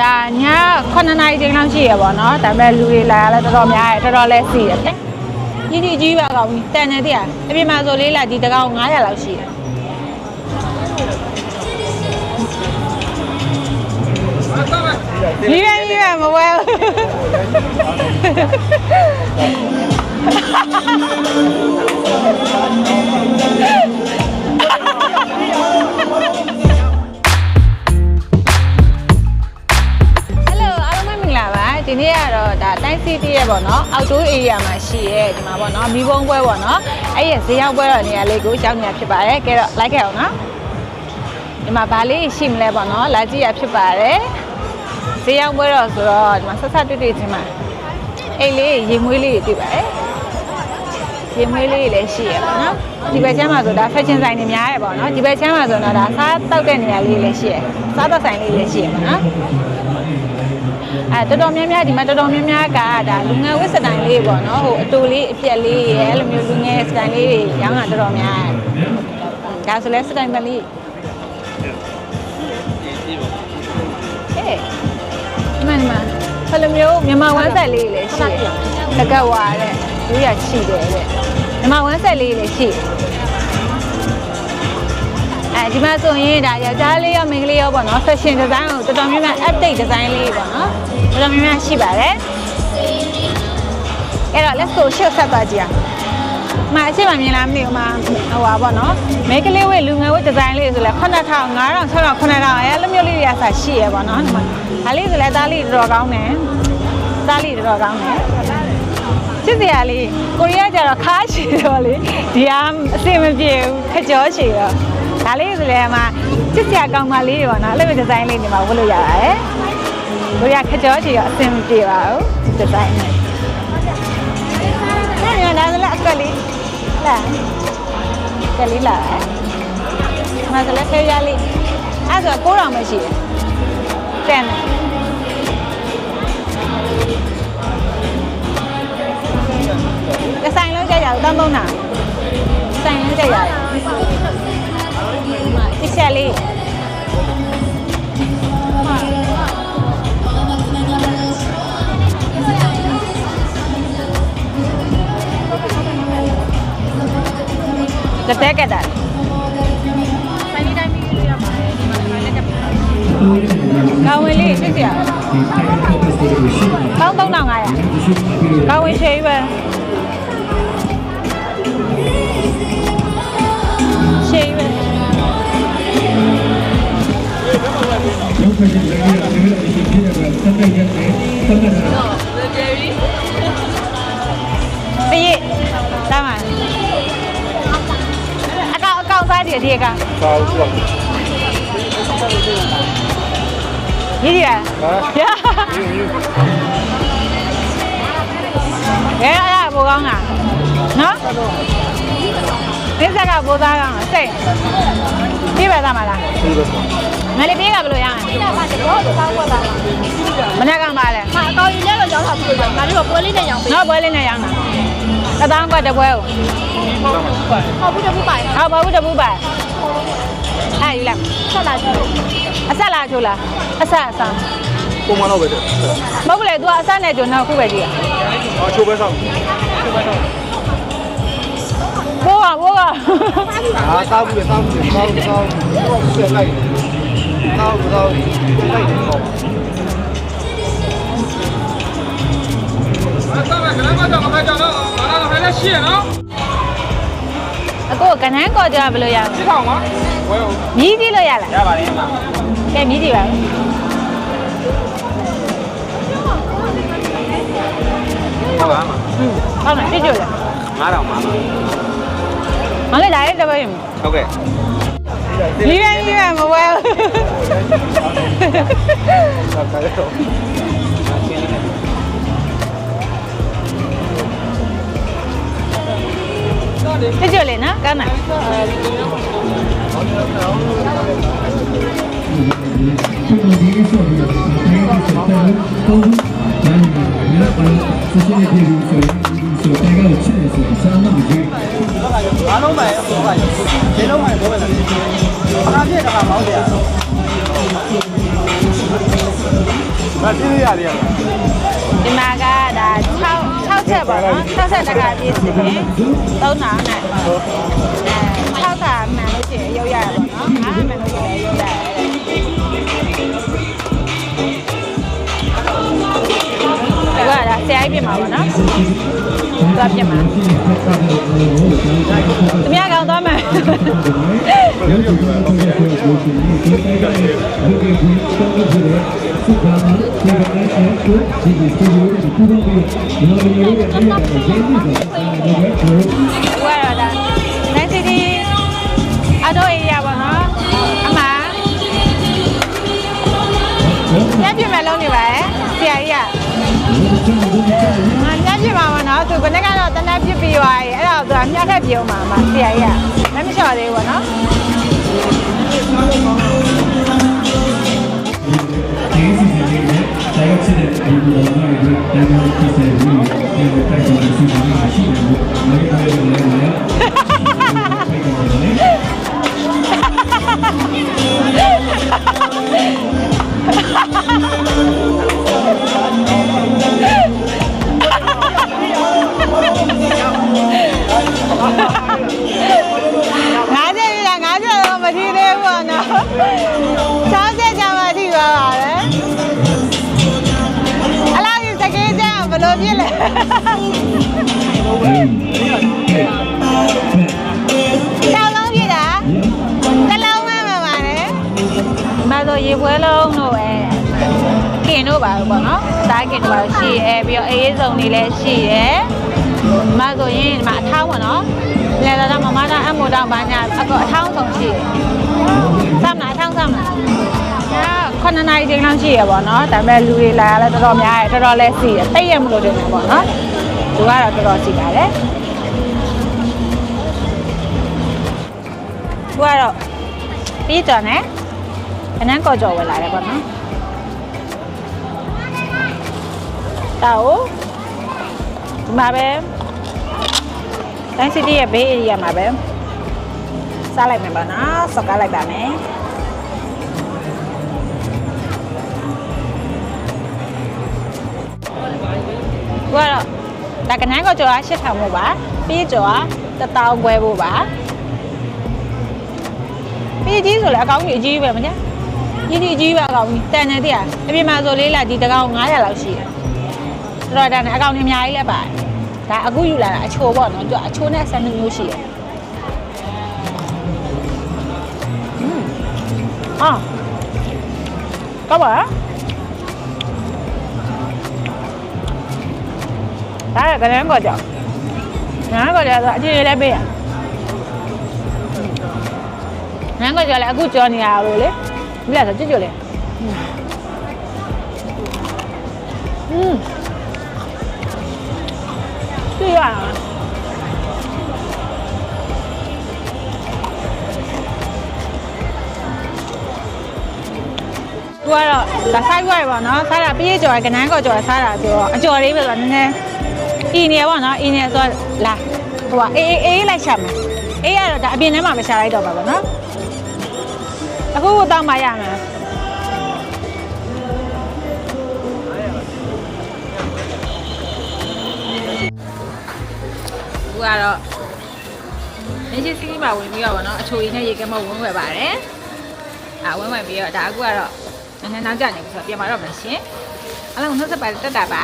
ဒါည9နာရီချိန်လောက်ရှိရပါတော့ဒါပေမဲ့လူတွေလာရလဲတော်တော်များတယ်တော်တော်လဲစီရတယ်ကြီးကြီးကြီးပါကောင်ကြီးတန်နေတည်းอ่ะအပြင်မှာဆိုလေးလာဒီတကောင်900လောက်ရှိတယ်လီရန်လီရန်မဝဲဟ ဒါတိုင်းစီတီးရဲ့ပေါ့နော်အောက်တိုး area မှာရှိရဲဒီမှာပေါ့နော်မီးဘုံပွဲပေါ့နော်အဲ့ရဲ့ဈေးရောက်ပွဲတော့နေရာလေးကိုကြောက်နေရဖြစ်ပါတယ်ကဲတော့လိုက်ခဲ့အောင်နော်ဒီမှာဗာလေးရှိမလဲပေါ့နော်လာကြည့်ရဖြစ်ပါတယ်ဈေးရောက်ပွဲတော့ဆိုတော့ဒီမှာဆက်ဆက်တွေ့တွေ့ချင်းမှာအိတ်လေးရေမွေးလေးတွေတွေ့ပါတယ် ရေမွေးလေးတွေလည်းရှိရပါတော့ဒီဘက်ချမ်းမှာဆိုဒါ fashion ဆိုင်တွေများရပေါ့နော်ဒီဘက်ချမ်းမှာဆိုတော့ဒါစားတောက်တဲ့နေရာလေးလည်းရှိရစားတော့ဆိုင်လေးလည်းရှိရပါနော်အဲတော်တော်များများဒီမှာတော်တော်များများကဒါလူငယ်ဝတ်စတိုင်လေးပေါ့နော်ဟိုအတူလေးအပြက်လေးရဲ့အဲ့လိုမျိုးလူငယ်စတိုင်လေးတွေရောင်းတာတော်တော်များတယ်ဒါဆိုလဲစတိုင်ပလေးဟဲ့ဒီမှာဒီမှာဘယ်လိုမျိုးမြန်မာဝမ်းဆက်လေးလည်းရှိတယ်တကက်ဝါတဲ့လူရချီတယ်တဲ့ မြန်မာဝမ်းဆက်လေးလည်းရှိတယ်အဲဒီမှာဆိုရင်ဒါယောက်ျားလေးရောမိန်းကလေးရောပေါ့နော် fashion design ကိုတော်တော်များများ update design လေးပေါ့နော်တော်တော်များများရှိပါတယ်အဲ့တော့ let's go ရှေ့ဆက်သွားကြည့်အောင်မအရှိမမြင်လားမသိဘူးမဟိုပါပေါ့နော်မိန်းကလေးဝေလူငယ်ဝေဒီဇိုင်းလေးဆိုလဲ9000 9000 6000 9000အဲလိုမျိုးလေးတွေကဆက်ရှိရပေါ့နော်ဒီမှာဒါလေးဆိုလဲသားလေးတော်တော်ကောင်းတယ်သားလေးတော်တော်ကောင်းတယ် ချစ်စရာလေးကိုရီးယားကျတော့ခါချီတော့လေဒီကအဆင်မပြေဘူးခကြောချီတော့ဒါလေးဆိုလဲမှာချစ်စရာကောင်းပါလေးတွေပေါ့နော်အဲ့လိုမျိုးဒီဇိုင်းလေးဒီမှာဝတ်လို့ရပါတယ်ကိုရီးယားခကြောချီတော့အဆင်မပြေပါဘူးဒီဇိုင်းနဲ့အဲ့ဒါလည်းအကလေးလာကလေးလာတယ်မဆလည်းဖေးရလေးအဲ့ဆို9000ပဲရှိတယ်တန်တယ် လုံးကြရအောင်တောင်းသုံးတာဆိုင်လုံးကြရအောင်တစ်ချက်လေးလက်သက်ကတာကောင်းဝင်လေးစစ်စရာကောင်း3500ကောင်းဝင်ရှိပဲ ရုပ်ဖက်ရှင်လည်းလည်းလည်းဒီဖြစ်တဲ့ကစက်တဲ့ရက် နဲ့စက်တဲ့ကတည့်တမ်းပါအကောင်အကောင်စားတယ်ဒီအကောင်စာအုပ်ကရည်ရဟာရရဲအဲ့ဒါဘိုးကောင်းတာနော်ဒီစက်ကဘိုးသားကောင်းတာစိတ်ပြည့်ပါသားမလားဒီလိုငါလေးပြေးကဘယ်လိုရအောင်ဒီကမှတော့တော့ကောင်းွက်ပါလားမနေ့ကမှလဲ။ဟာအကောင်ကြီးလည်းတော့ရောင်းတာပြလို့ငါတို့ကပွဲလေးနဲ့ရောင်းပေးနောက်ပွဲလေးနဲ့ရောင်းတာတသောင်းကတပွဲကို။ဟုတ်ဘူးတပူပိုင်ဟောဘာဘူးတပူပါအဲ့ဒီလားဆက်လာကြည့်အဆက်လားချိုးလားအဆက်အဆောင်ပုံမှန်တော့ပဲတဲ့မဟုတ်ဘူးလေ तू အဆက်နဲ့ချိုးနောက်ခုပဲကြည့်ရအော်ချိုးပဲဆောင် ဘိုးကဘိုးကအာစားဘူးလေစားဘူးလေစားဘူးစားဘူးဆက်လိုက်စားဘူးစားဘူးလိုက်တယ်ပေါ့အခုကနန်းကော်ကြဘယ်လိုရလဲဒီကောင်ကဝဲအောင်မြည်ကြည့်လို့ရလားရပါတယ်မှာကဲမြည်ကြည့်ပါဦးဟုတ်ပါမှာဟုတ်လားကြည့်ကြလေ9000ပါမ လေးဒါလေးတပည့်ဟုတ်ကဲ့လီရန်လီရန်မဝဲ အားလုံးပဲဟိုကဒီလုံးမှပြောမယ်လားခါပြည့်တခါမောင်းတယ်ဒါပြည့်ရလေးရလားဒီမှာကဒါ6 6ချက်ပေါ့နော်6ချက်တကပြည့်စင်3နာနဲ့အဲ6တာမှန်လို့ရှိရင်ရုပ်ရရပါတော့နော်အားမှန်လို့ရှိရင် ဆရာကြီးပြင်ပါပါနော်သွားပြင်ပါသူများကောင်သွားမယ်ဝါရတာနိုင်စီတီအတော့အေးရပါနော်အမညပြမယ်လုံးနေပါရဲ့ဆရာကြီးက ဘယ်နဲ့ကတော့တနက်ပြပြီးသွားပြီအဲ့ဒါကိုသူကညထက်ပြုံးပါမှာဆရာကြီးကမမလျှော်သေးဘူးပေါ့နော်ဒီစီစဉ်လေးနဲ့တိုင်းချစ်တဲ့ဒီလိုမျိုးတွေတိုင်းမှာဖြစ်တဲ့ဒီလိုတိုက်ဆိုင်တဲ့စီစဉ်လေးရှိတယ်လို့မင်းအားလုံးလည်းလည်းငါး လိုဖြစ်လဲတောင်းလုံးပြတာတစ်လုံးမှမပါနဲ့မဆိုရေပွဲလုံးတို့ပဲကင်တို့ပါလို့ပေါ့နော်စားကင်တို့ပါလို့ရှိရဲပြီးတော့အေးစုံတွေလည်းရှိရဲမဆိုရင်ဒီမှာအထောင်းပေါ့နော်လဲတော့မမနာအမို့တော့ဘာညာအကောအထောင်းဆုံးရှိရဲစမ်းလားအထောင်းစမ်းလား အဲခုနှစ်နာရီချိန်လောက်ရှိရပါတော့ဒါပေမဲ့လူတွေလာလည်းတော်တော်များတယ်တော်တော်လည်းစီရတိတ်ရမလို့တင်တယ်ပေါ့နော်သူကတော့တော်တော်စီပါတယ်သူကတော့ပြီးတော့ねအနန်းကော်ကြော်ဝင်လာတယ်ပေါ့နော်တောက်ဒီမှာပဲတိုင်းစီတီရဲ့ဘေးဧရိယာမှာပဲစားလိုက်မယ်ပေါ့နော်စောက်ကလိုက်ပါမယ် သူကတော့ဒါကနန်းကော်ကြော်က8000မို့ပါပြီးကြော်က1000ခွဲဖို့ပါ ပြီးကြီးဆိုလဲအကောင်းကြီးအကြီးပဲမညာကြီးကြီးအကြီးပဲအကောင်းကြီးတန်နေတည်းอ่ะအပြင်မှာဆိုလေးလာဒီတကောင်900လောက်ရှိတယ်တော်တော်တန်နေအကောင်ကြီးအများကြီးလဲပါတယ်ဒါအခုယူလာတာအချိုပေါ့နော်သူကအချိုနဲ့ဆန်နှမျိုးရှိတယ်อืมအာကောင်းပါ ဒါကလည်းကောကြောက်နားကောကြောက်ဆိုအချင်းလေးလည်းပေးရနန်းကကြော်လဲအခုကြော်နေရလို့လေဒီလားဆိုကြွကြွလေอืมကြည့်ရအောင်သူကတော့ဒါဆိုင်ွက်ပါနော်စားတာပြည့်ကြော်ကနန်းကောကြော်စားတာဆိုတော့အကြော်လေးပဲဆိုတော့နည်းနည်း အင်းနေပါနော်အင်းနေဆိုတော့လာဟိုကအေးအေးလိုက်ရှာမယ်အေးရတော့ဒါအပြင်ထဲမှာမရှာလိုက်တော့ပါဘူးနော်အခုတောင်းမရမယ်ခုကတော့မင်းရှိစီးမှာဝင်ပြီးတော့ဗောနော်အချိုရည်နဲ့ရေကဲမဝင်းဝယ်ပါတယ်အာဝင်းဝယ်ပြီးတော့ဒါအခုကတော့နည်းနည်းနောက်ကျနေပြီဆိုတော့ပြန်มาတော့မယ်ရှင်အားလုံးနှုတ်ဆက်ပါတက်တာပါ